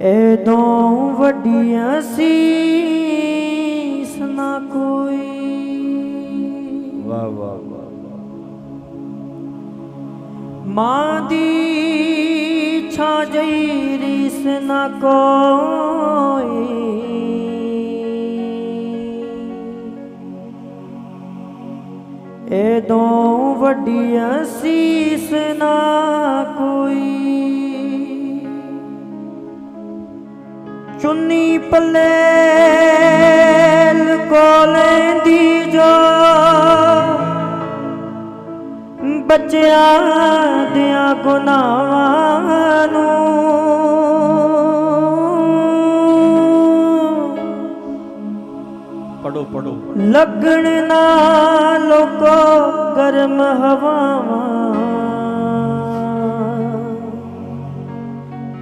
ਐਦੋਂ ਵੱਡੀਆਂ ਸੀਸ ਨਾ ਕੋਈ। ਵਾਹ ਵਾਹ ਵਾਹ ਮਾਂ ਦੀ ਛਾਂ ਜਈ ਰੀਸ ਨਾ ਕੋਈ। ਐਦੋਂ ਵੱਡੀਆਂ ਸੀਸ ਨਾ ਕੋਈ। ਚੁੰਨੀ ਪੱਲੇ ਲੁਕੋ ਲੈਂਦੀ ਜੋ ਬੱਚਿਆਂ ਦਿਆਂ ਗੁਨਾਹਾਂ ਨੂੰ ਪੜੋ ਪੜੋ ਲੱਗਣ ਨਾ ਲੋਕੋ ਗਰਮ ਹਵਾਵਾਂ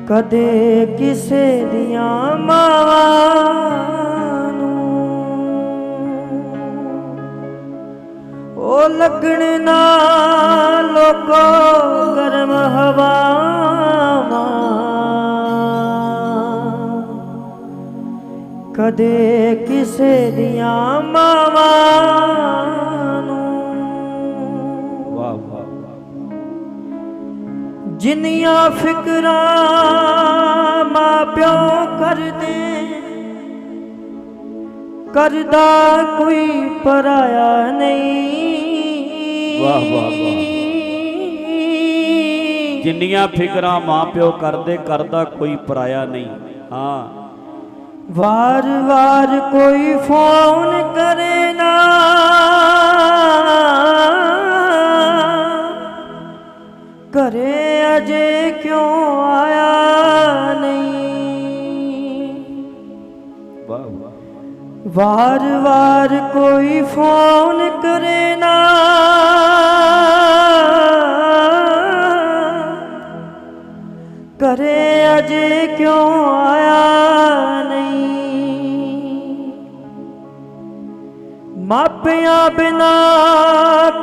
ਕਦੇ ਕਿਸੇ ਦੀਆਂ ਮਾਵਾਂ ਨੂੰ। ਉਹ ਲੱਗਣ ਨਾ ਲੋਕੋ ਗਰਮ ਹਵਾਵਾਂ। ਕਦੇ ਕਿਸੇ ਦੀਆਂ ਮਾਵਾਂ ਨੂੰ ਜਿੰਨੀਆਂ ਫਿਕਰਾਂ ਮਾਂ ਪਿਓ ਕਰਦੇ ਕਰਦਾ ਕੋਈ ਪਰਾਇਆ ਨਹੀਂ। ਵਾਹ, ਵਾਹ, ਵਾਹ। ਜਿੰਨੀਆਂ ਫਿਕਰਾਂ ਮਾਪਿਓ ਕਰਦੇ ਕਰਦਾ ਕੋਈ ਪਰਾਇਆ ਨਹੀਂ। ਹਾਂ। ਵਾਰ ਵਾਰ ਕੋਈ ਫੋਨ ਕਰੇ ਨਾ। ਘਰੇ ਅਜੇ ਕਿਉਂ ਆਇਆ ਨਹੀਂ? ਵਾਹ ਵਾਰ ਵਾਰ ਕੋਈ ਫੋਨ ਕਰੇ ਨਾ। ਕਰੇ ਅਜੇ ਕਿਉਂ ਆਇਆ ਨਹੀਂ? ਮਾਪਿਆਂ ਬਿਨਾ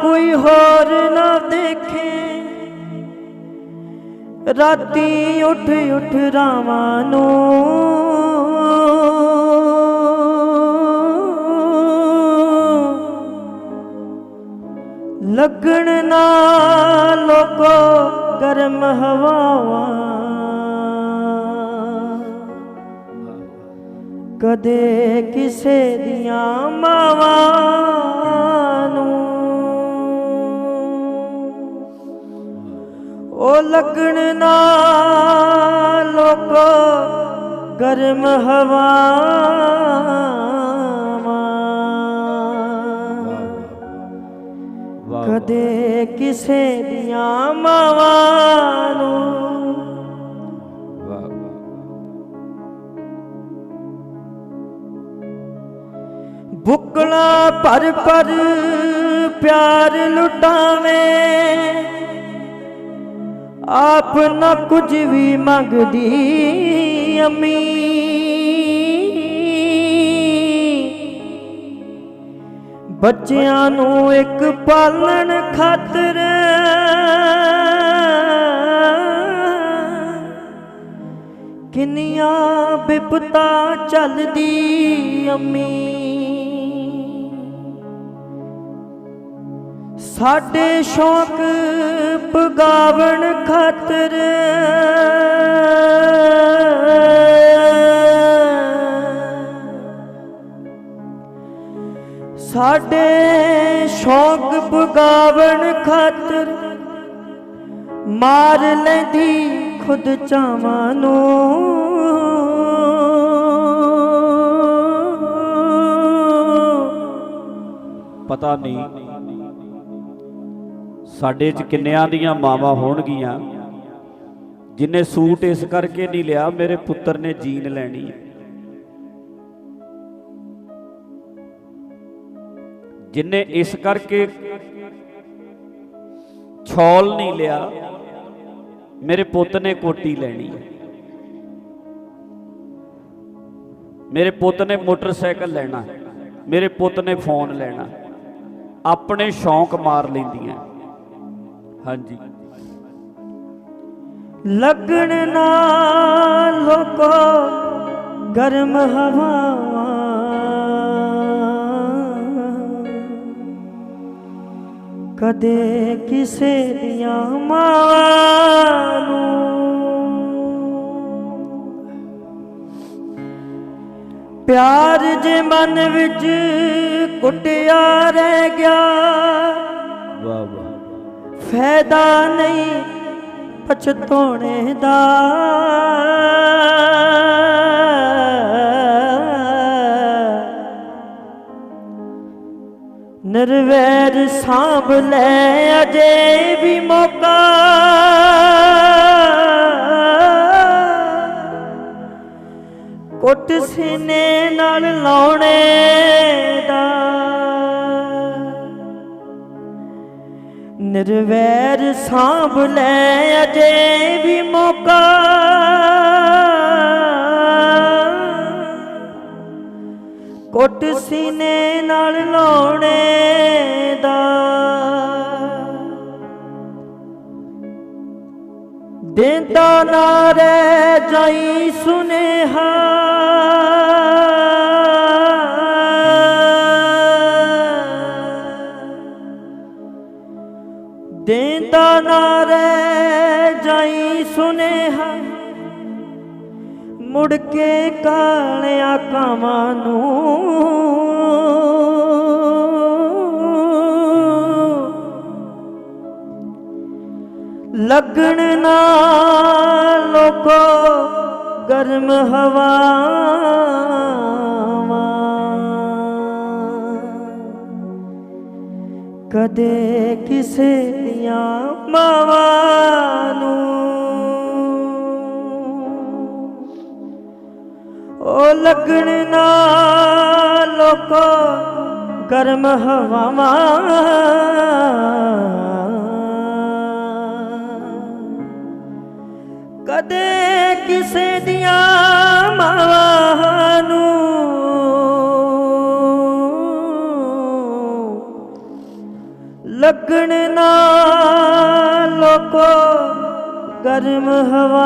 ਕੋਈ ਹੋਰ ਨਾ ਦੇਖੇ। ਰਾਤੀ ਉੱਠ ਉੱਠ ਰਾਵਾਂ ਨੂੰ। ਲੱਗਣ ਨਾ ਲੋਕੋ ਗਰਮ ਹਵਾਵਾਂ। ਕਦੇ ਕਿਸੇ ਦੀਆਂ ਮਾਵਾਂ ਲੱਗਣ ਨਾ ਲੋਕੋ ਗਰਮ ਹਵਾਵਾਂ। ਕਦੇ ਕਿਸੇ ਦੀਆਂ ਮਾਵਾਂ ਨੂੰ ਬੁਕਲਾ ਪਰ ਪਰ ਪਿਆਰ ਲੁਟਾਵੇਂ। ਆਪ ਨਾ ਕੁਝ ਵੀ ਮੰਗਦੀ, ਅਮੀ। ਬੱਚਿਆਂ ਨੂੰ ਇੱਕ ਪਾਲਣ ਖਾਤਰ ਕਿੰਨੀਆਂ ਬਿਪਤਾ ਚੱਲਦੀ, ਅਮੀ। ਸਾਡੇ ਸ਼ੌਕ ਪਗਾਵਣ ਖਾਤਰ। ਸਾਡੇ ਸ਼ੌਕ ਪਗਾਵਣ ਖਾਤਰ ਮਾਰ ਲੈਂਦੀ ਖੁਦ ਚਾਵਾਂ ਨੂੰ। ਪਤਾ ਨਹੀਂ ਸਾਡੇ 'ਚ ਕਿੰਨਿਆਂ ਦੀਆਂ ਮਾਵਾਂ ਹੋਣਗੀਆਂ। ਜਿਨੇ ਸੂਟ ਇਸ ਕਰਕੇ ਨਹੀਂ ਲਿਆ, ਮੇਰੇ ਪੁੱਤਰ ਨੇ ਜੀਨ ਲੈਣੀ ਹੈ। ਜਿਨੇ ਇਸ ਕਰਕੇ ਛੋਲ ਨਹੀਂ ਲਿਆ, ਮੇਰੇ ਪੁੱਤ ਨੇ ਕੋਟੀ ਲੈਣੀ ਹੈ। ਮੇਰੇ ਪੁੱਤ ਨੇ ਮੋਟਰਸਾਈਕਲ ਲੈਣਾ ਮੇਰੇ ਪੁੱਤ ਨੇ ਫੋਨ ਲੈਣਾ ਆਪਣੇ ਸ਼ੌਂਕ ਮਾਰ ਲੈਂਦੀਆਂ ਹਾਂਜੀ। ਲੱਗਣ ਨਾ ਲੋਕੋ ਗਰਮ ਹਵਾਵਾਂ। ਕਦੇ ਕਿਸੇ ਦੀਆਂ ਮਾਵਾਂ ਨੂੰ ਪਿਆਰ ਜੇ ਮਨ ਵਿੱਚ ਕੁੱਟਿਆ ਰਹਿ ਗਿਆ ਫਾਇਦਾ ਨਹੀਂ ਪਛਤਾਉਣੇ ਦਾ। ਨਿਰਵੈਰ ਸਾਂਭ ਲੈ ਅਜੇ ਵੀ ਮੌਕਾ। ਕੁੱਟ ਸੀਨੇ ਨਾਲ ਲਾਉਣੇ ਦਾ। ਨਿਰਵੈਰ ਸਾਂਭ ਲੈ, ਅਜੇ ਵੀ ਮੌਕਾ। ਕੁੱਟ ਸੀਨੇ ਨਾਲ ਲਾਉਣੇ ਦਾ। ਦਿੰਦਾ ਨਾ ਰਹਿ ਜਾਈ ਸੁਨੇਹਾ। ਦੇਂਦਾ ਨਾ ਰਹਿ ਜਾਈ ਸੁਨੇਹਾ। ਮੁੜ ਕੇ ਕਾਲਿਆ ਕਾਵਾਂ ਨੂੰ ਲੱਗਣ ਨਾ ਲੋਕੋ ਗਰਮ ਹਵਾ। ਕਦੇ ਕਿਸੇ ਦੀਆਂ ਮਾਵਾਂ ਨੂੰ। ਉਹ ਲੱਗਣ ਨਾ ਲੋਕੋ ਗਰਮ ਹਵਾਵਾਂ। ਕਦੇ ਕਿਸੇ ਦੀਆਂ ਮਾਵਾਂ ਨੂੰ ਲੱਗਣ ਨਾ ਲੋਕੋ ਗਰਮ ਹਵਾ